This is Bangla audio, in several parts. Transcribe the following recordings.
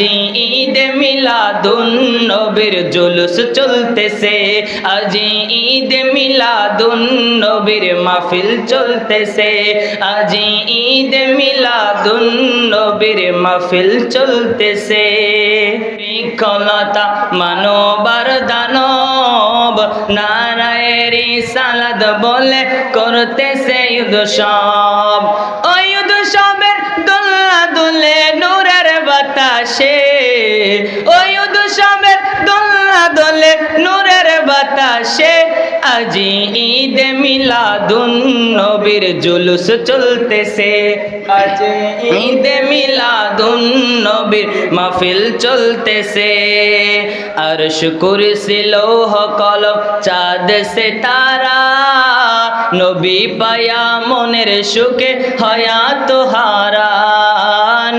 আজি ঈদ মিলাদুন নবীর জুলুস চলতেছে। আজি ঈদ মিলাদুন নবীর মাহফিল চলতেছে। আজি ঈদ মিলাদুন নবীর মাহফিল চলতেছে। বিকলতা মানবার দানব নারায়েরি সালাদ বলে করতেছে সব ওই বাতাসে আজি ঈদ মিলাদুন নবীর জুলুস চলতেছে। আজি ঈদ মিলাদুন নবীর মাহফিল চলতেছে। আর শুকুর সিলোহ কলম চাঁদ সে তারা। নবী পায়া মনের সুখে হয়াত হারা।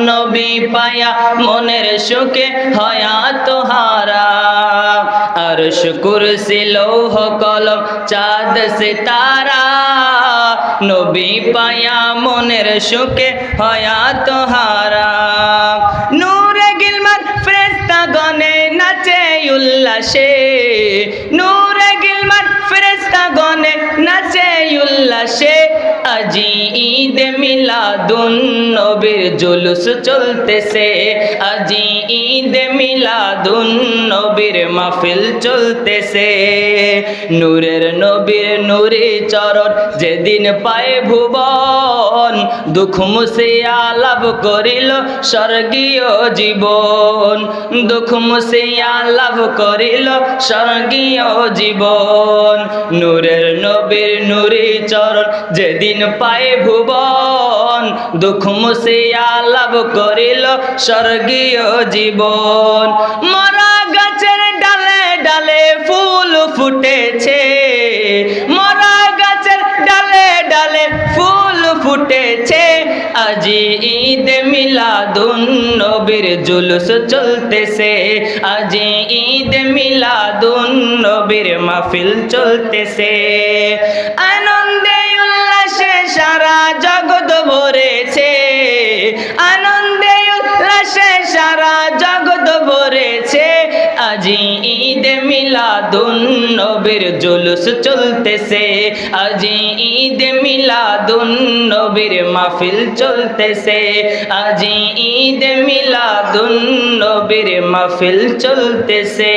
নবী পায়া মনের সুখে হয়াত হারা। আর কুরসি, লৌহ কলম, চাঁদ, সিতারা। নবী পায়া মনের সুখে হয়া তোহারা নূরে গিলমান ফ্রেস্তা গনে নাচে উল্লাসে। নূরে মিলাদুন নবীর জুলুস চলতেছে। আজি ঈদ মিলাদুন নবীর মাহফিল চলতেছে। নূরের নবীর নূরে চরণ যেদিন পায়ে ভুবন, দুঃখ মুসিয়া লাভ করিল স্বর্গীয় জীবন। দুঃখ মুসিয়া লাভ করিল স্বর্গীয় জীবন। নূরের নবীর নূরে চরণ যেদিন পায়ে ভুবন দুঃখ মুসিয়া লাভ করিল স্বর্গীয় জীবন। মরা গাছের ডালে ডালে ফুল ফুটেছে। মরা গাছের ডালে ডালে ফুল ফুটেছে। আজি ঈদ মিলাদুন নবীর জুলুস চলতেছে। আজি ঈদ মিলাদুন নবীর মাহফিল চলতেছে। উল্লাসে সারা জগৎ ভরেছে। আজি ঈদ মিলাদুন নবীর জুলুস চলতেছে। আজি ঈদ মিলাদুন নবীর মাহফিল চলতেছে। আজি ঈদ মিলাদুন নবীর মাহফিল চলতেছে।